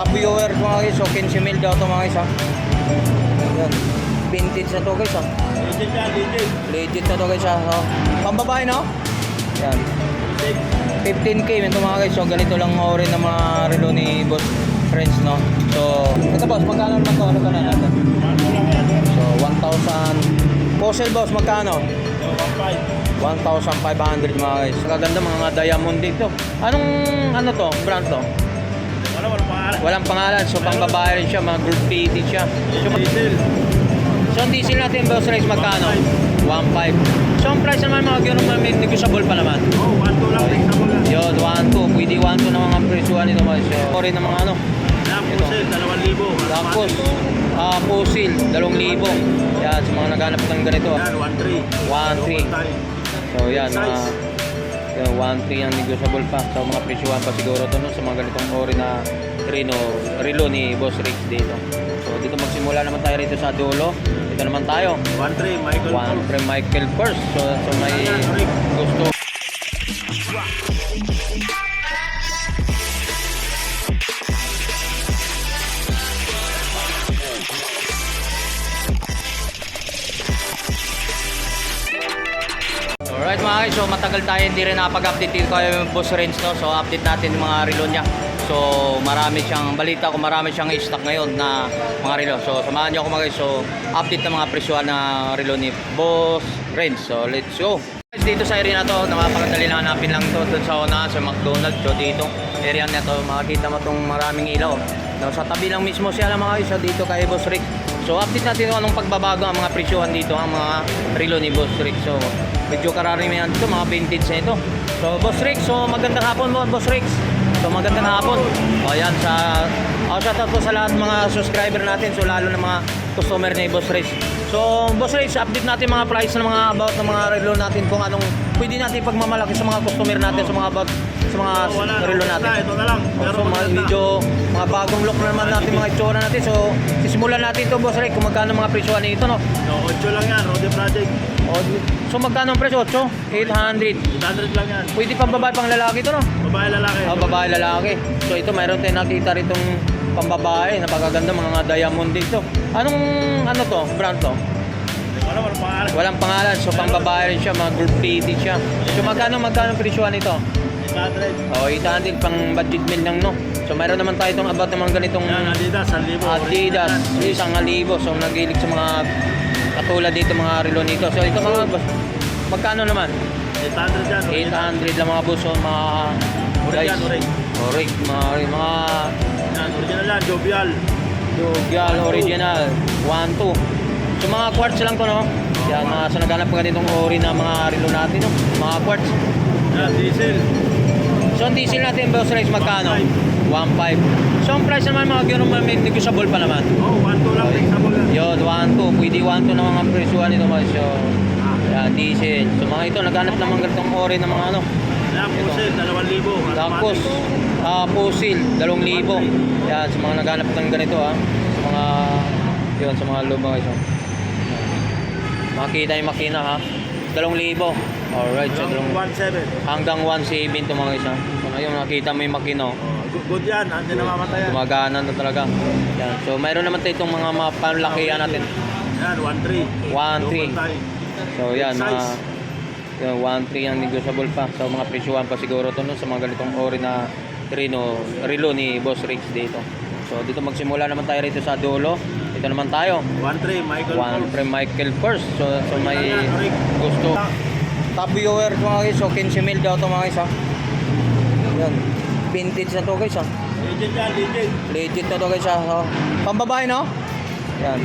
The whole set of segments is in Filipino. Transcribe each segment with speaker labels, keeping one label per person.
Speaker 1: Top viewer mga guys. So 15 mil daw ito mga guys ha. Yan. Vintage na to guys ha.
Speaker 2: Legit yan, legit.
Speaker 1: Legit na to guys ha. So, pambabae no? Yan. 15k ito mga guys. So ganito lang ori ng mga relo ni Boss Friends no. So ito boss magkano naman to? Ano ka na natin? So 1,000. Fossil boss magkano?
Speaker 2: 1.5.
Speaker 1: 1,500 mga guys. Kaganda mga diamond dito. Anong ano to? Brand to? Walang pangalan. So pang babae rin siya. Mga group fitted siya. So,
Speaker 2: Diesel.
Speaker 1: so ang diesel natin boss race magkano? 1,500. So ang price naman mga ganun naman may negotiable pa naman.
Speaker 2: Oh, 1.2 lang. Lang.
Speaker 1: Yun, 1,200. Pwede 1,200 na mga presyuhan nito guys. So rin ng mga ano.
Speaker 2: Yan, pusil, 2,000.
Speaker 1: Tapos, ah pusil, 2,000. Yan, sa mga naghanap ng ganito. ah.
Speaker 2: Yan, 1.3.
Speaker 1: 1,300.
Speaker 2: Overtime.
Speaker 1: So yan, mga 1-3 ang negotiable pa. So mga presyuhan pa siguro to no, sa mga ganitong ori na Reno, relo ni Boss Rick dito. So dito magsimula naman tayo rito sa dulo. Ito naman tayo.
Speaker 2: 1.3, Michael
Speaker 1: One from Michael Kors. So, so may gusto. Alright mga guys, so matagal tayo hindi rin nakapag-update dito kay Boss Renz no? So update natin yung mga relo niya So marami siyang, balita ko marami siyang stock ngayon na mga relo. So samahan niyo ako mga guys, so update ng mga presyohan na relo ni Boss Renz. So let's go. Guys, dito sa area na to, napakadali lang hanapin lang to doon sa una, sa McDonald's. So dito, area na to, makikita mo tong maraming ilaw. No, Sa tabi lang mismo siya lang mga guys, so dito kay Boss Rick. So update natin kung anong pagbabago ang mga presyohan dito, ang mga relo ni Boss Rick. So medyo karamihan dito, mga vintage na ito. So, Boss Rick, so magandang hapon mo, Boss Rick. So, magandang hapon. O, yan, sa... O, shout out po sa lahat mga subscriber natin, so lalo na mga customer ni Boss Rick. So, Boss Rick, update natin mga price ng mga about ng mga relo natin kung anong pwede natin pagmamalaki sa mga customer natin sa mga about sa mga
Speaker 2: Oh, wala,
Speaker 1: relo
Speaker 2: wala,
Speaker 1: natin.
Speaker 2: Ito na lang. Pero
Speaker 1: so, mga, medyo mga bagong look na naman natin mga itsura natin. So, sisimulan natin ito, Boss Rick, kung magkano mga presyohan nito, no?
Speaker 2: No, 8 lang yan, Rode Project.
Speaker 1: O, so, magkano ang presyo? 8? 800.
Speaker 2: 800 lang yan.
Speaker 1: Pwede pang babae pang lalaki to no?
Speaker 2: Babae, lalaki.
Speaker 1: Oh, babae lalaki. So ito mayroon tayong nakita ritong pambabae, napakaganda mga diamond dito. Anong ano to? Brand to?
Speaker 2: Wala, wala pangalan.
Speaker 1: Walang pangalan. So pang babae rin siya, mga group fitted siya. So magkano magkano ang presyohan nito?
Speaker 2: 800.
Speaker 1: Oh, 800 pang budget meal lang no. So mayroon naman tayo itong about ng mga ganitong
Speaker 2: Yan, Adidas, 1,000.
Speaker 1: Adidas, isang alibo. So nagilig sa mga katulad dito mga relo nito. So ito mga boss, magkano naman?
Speaker 2: 800 yan. original.
Speaker 1: 800 lang mga buso, mga
Speaker 2: Orig yan, orig.
Speaker 1: Orig, mga, mga
Speaker 2: Yan, original yan, Jovial.
Speaker 1: Dugal original 1 2 so mga quartz lang to no yan mga sa naghanap pa ganitong ori na mga relo natin no mga quartz
Speaker 2: Yan, diesel.
Speaker 1: So ang diesel natin boss race magkano 1.5 so ang price naman mga ganun may negotiable pa naman
Speaker 2: Oh, 1,2 lang, yan.
Speaker 1: yun 1 2 pwede 1 2 na mga presyuhan nito mga so yan diesel so mga ito naghanap naman ganitong ori na mga ano
Speaker 2: Yan, pusil, 2,000.
Speaker 1: Tapos, ah pusil, 2,000. Yan, sa mga naghanap ng ganito ha. Sa mga, yun, sa mga lubang ito. Makita yung makina ha. 2,000. Alright, so dalawang,
Speaker 2: 1,700.
Speaker 1: hanggang 1,700 ito mga isa. So ngayon, nakita mo yung makina. oh.
Speaker 2: Good, good yan, hindi namamatay yan.
Speaker 1: Gumagana na talaga. Yan. So mayroon naman tayo itong mga, panlakihan natin.
Speaker 2: Yan, 1,300.
Speaker 1: 1,300.
Speaker 2: Double tie.
Speaker 1: So yan, mga yung 1-3 ang negotiable pa. So mga presyuhan pa siguro to no, sa mga ganitong ori na Reno, relo ni Boss Rix dito. So dito magsimula naman tayo rito sa dulo. Ito naman tayo.
Speaker 2: 1,300, Michael
Speaker 1: One Michael Kors. So, so may gusto. Top viewer mga guys. So 15 mil daw to mga guys ha. Yan. Vintage na to guys ha.
Speaker 2: Legit yan, legit.
Speaker 1: Legit na to guys ha. So, pambabae no? Yan.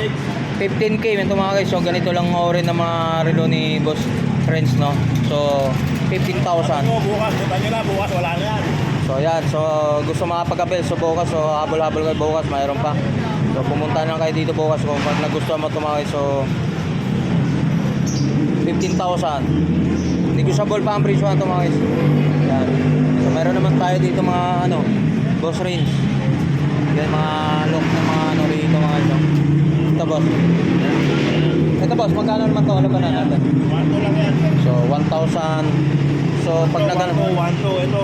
Speaker 2: 6.
Speaker 1: 15k ito mga guys. So ganito lang ori ng mga relo ni Boss Friends no. So 15,000.
Speaker 2: Ano, bukas, kita nyo na, bukas wala na yan.
Speaker 1: So yan, so gusto makapag-abel so bukas, so habol-habol kayo bukas, mayroon pa. So pumunta na kayo dito bukas kung pag nagustuhan mo tumakay, so 15,000. Negotiable pa ang presyo ng tumakay. Yan. So meron naman tayo dito mga ano, boss range. Yan mga look ng mga ano rito mga ito. Ito boss. Ito boss, magkano naman to? Ano ba na natin?
Speaker 2: 1,200 lang yan.
Speaker 1: So 1,000. So pag
Speaker 2: Ito,
Speaker 1: nagano
Speaker 2: 1,200, 1,200. Ito,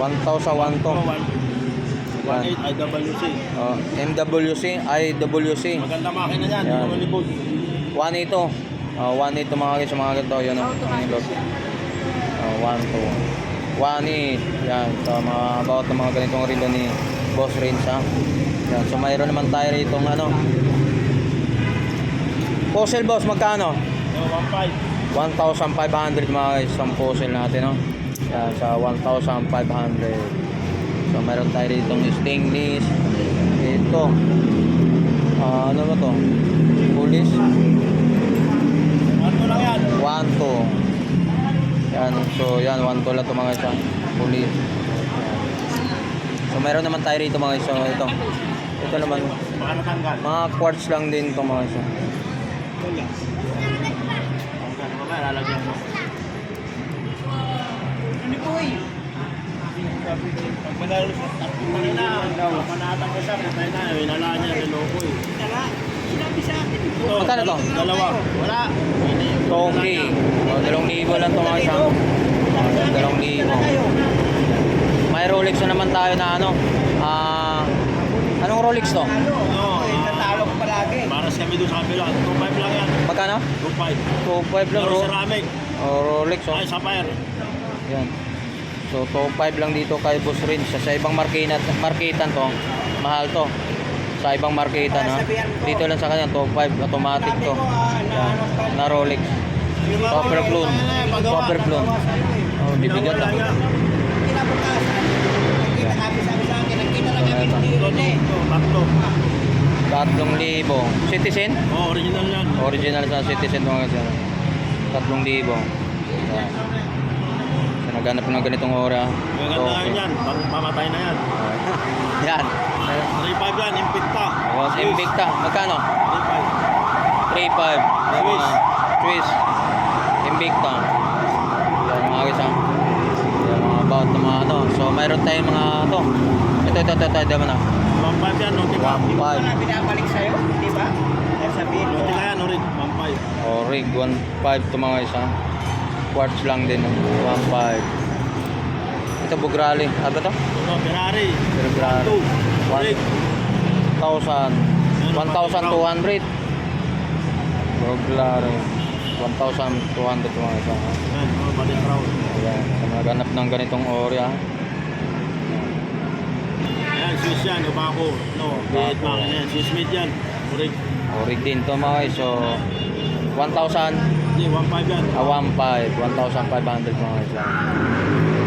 Speaker 1: 1,000, 1,000.
Speaker 2: 1.8 IWC.
Speaker 1: Oh, MWC, IWC.
Speaker 2: Maganda makina yan.
Speaker 1: Yan.
Speaker 2: Yan. Yung likod.
Speaker 1: 1 ito. Oh, 1 ito mga guys, mga ganito. Yun. Ang load. Oh, 1 to. 1 Yan. So, mga about ng mga ganitong relo ni Boss Range ha. Yan. So, mayroon naman tayo rito ng ano. Fossil boss, magkano?
Speaker 2: Yung 1.5.
Speaker 1: 1,500 mga guys ang fossil natin, no? Yan, sa 1,500. So, meron tayo dito stainless. Ito. Ah, ano ba to? Police.
Speaker 2: Ano lang yan?
Speaker 1: 1 to. Yan, so yan, 1 to lang to mga. Police. Yan. So, meron naman tayo rito mga. So, ito. Ito naman. Mga quartz lang din to mga guys. ah.
Speaker 2: Tanggal. Mamaya lalagyan mo. Pag manalo sa tatlo kanina, panatang ko siya, patay na, winala niya, niloko eh. Ito,
Speaker 1: Magkano to?
Speaker 2: Dalawa. Wala.
Speaker 1: Toki. O, dalawang libo lang to mga guys. ah. O, dalawang libo. May Rolex na naman tayo na ano. Ah, anong Rolex to?
Speaker 2: Oo. Natalo ko palagi. Maras kami doon sa kabila. 2.5 lang yan.
Speaker 1: Magkano?
Speaker 2: 2.5.
Speaker 1: 2.5 lang.
Speaker 2: Pero
Speaker 1: Ro
Speaker 2: ceramic.
Speaker 1: o, Rolex oh.
Speaker 2: Ay, sapphire.
Speaker 1: Yan. So, 2.5 lang dito kay Boss Range. Sa, sa ibang markitan, markitan to, mahal to. Sa ibang markitan ha. Dito lang sa kanya, 2.5 automatic to. Yan. Na Rolex. Copper clone. Copper clone. Oh, bibigat.
Speaker 2: Tatlo.
Speaker 1: Tatlong libo. Citizen?
Speaker 2: Oh, original yan.
Speaker 1: Original sa Citizen mga kasi. Tatlong libo. Yan. So, naghanap ng ganitong ora.
Speaker 2: Maganda ngayon yan. Pamatay na yan.
Speaker 1: Yan.
Speaker 2: 3.5 yan. Impicta.
Speaker 1: Oh, Invicta. Magkano?
Speaker 2: 3.5.
Speaker 1: 3.5. Yung mga Swiss. Invicta. Yan mga guys ha. Yan mga about ng mga ano. So mayroon tayong mga to. Ito, ito, ito, ito, ito, ito,
Speaker 2: 1.5 yan. Nautica.
Speaker 1: 1.5.
Speaker 3: binabalik sa'yo, di ba? Sabihin mo,
Speaker 2: Nautica yan. Orig. 1.5.
Speaker 1: O rig 1.5 to mga guys ha. Quartz lang din. 1.5. Ito Bugrali. Ano to?
Speaker 2: Ito, Ferrari.
Speaker 1: Bugrali.
Speaker 2: 2. Orig.
Speaker 1: 1,000. 1,200. Bugrali. 1,200 to mga guys ha.
Speaker 2: Yan. Oh, balik round.
Speaker 1: Ayan. So naghanap ng ganitong ori ha.
Speaker 2: Yan. Swiss yan. Ubako. No. Bihit
Speaker 1: Ubako.
Speaker 2: makina yan. Swiss made yan. Orig.
Speaker 1: Orig din to mga guys. So 1,000
Speaker 2: Hindi. 1.5 yan.
Speaker 1: Ah, 1.5, 1,500 mga lang.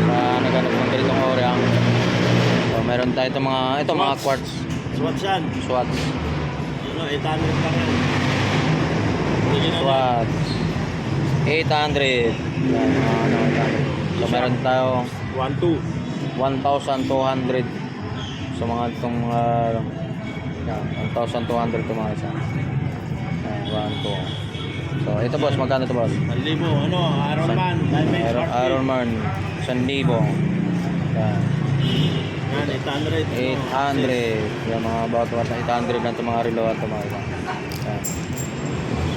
Speaker 1: Sa naghanap ng ganitong ha. So meron tayo itong mga, ito mga
Speaker 2: Swatch.
Speaker 1: quartz
Speaker 2: Swatch yan.
Speaker 1: swats.
Speaker 2: Ano, 800 lang yan.
Speaker 1: Swats. 800. Yan, mga ano, 800. So meron tayo
Speaker 2: 1.2.
Speaker 1: 1,200. So mga itong uh, yan, 1,200 ito mga isa. Yan, 1, 2. So ito boss, magkano ito boss?
Speaker 2: Malibo. Ano, Iron Man.
Speaker 1: Iron, Iron Man, 1,000. Yan.
Speaker 2: Yan, 800.
Speaker 1: 800. Yung mga about 800 lang itong mga relo at mga ito. Yan.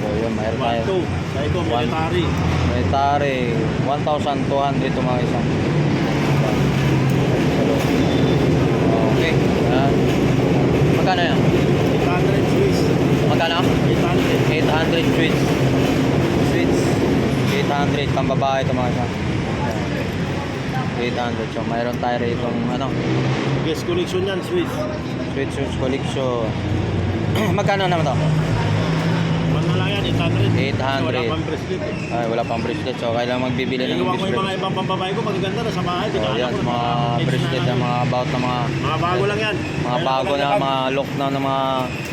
Speaker 1: So yun, mayroon tayo.
Speaker 2: 1.2. Sa ito, military.
Speaker 1: Military, 1,200 itong mga isa. Yan. Okay. Yan. Magkano yan?
Speaker 2: 800 Swiss.
Speaker 1: Magkano?
Speaker 2: 800.
Speaker 1: 800 Swiss. Swiss. 800 pang babae itong mga isa. Yan. 800. So mayroon tayo rito ano,
Speaker 2: Guest collection yan, Swiss.
Speaker 1: Sweet Shoes Collection. Magkano naman to?
Speaker 2: Na lang yan, 800.
Speaker 1: 800.
Speaker 2: Wala pang bracelet eh.
Speaker 1: Ay, wala pang bracelet. So, kailangan magbibili ng
Speaker 2: Iiwan ko yung mga
Speaker 1: bracelet.
Speaker 2: ibang pambabae ko, magaganda na sa bahay.
Speaker 1: So, yan,
Speaker 2: ko,
Speaker 1: mga bracelet
Speaker 2: na
Speaker 1: na mga about na mga
Speaker 2: Mga bago lang yan.
Speaker 1: mga bago na mga look na ng mga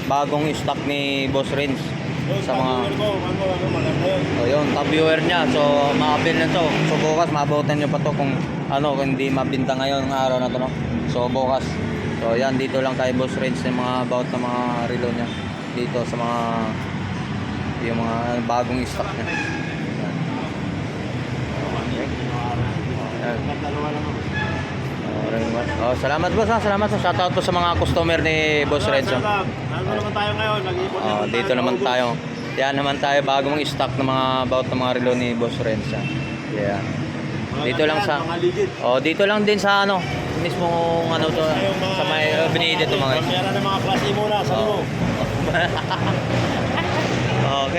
Speaker 1: bagong stock ni Boss Renz sa mga
Speaker 2: ano, maganda yun.
Speaker 1: So top viewer niya. So makabil na to. So bukas mabutan niyo pa to kung ano kung hindi mabinta ngayon ng araw na to no. So bukas. So yan dito lang kay Boss Renz ng mga about na mga relo niya dito sa mga yung mga bagong stock niya. Yan. Yan. Oh, salamat boss ha. Salamat po. Shoutout po sa mga customer ni Boss
Speaker 2: Bob, Ano naman tayo ngayon? Nag-iipon
Speaker 1: Oh, dito naman tayo. Yan naman tayo bagong stock ng mga about ng mga relo ni Boss ha. Yeah. Dito lang sa. Oh, dito lang din sa ano, mismo ano to sa may binili ito mga.
Speaker 2: Pera ng mga klase muna, sabi mo.
Speaker 1: Okay.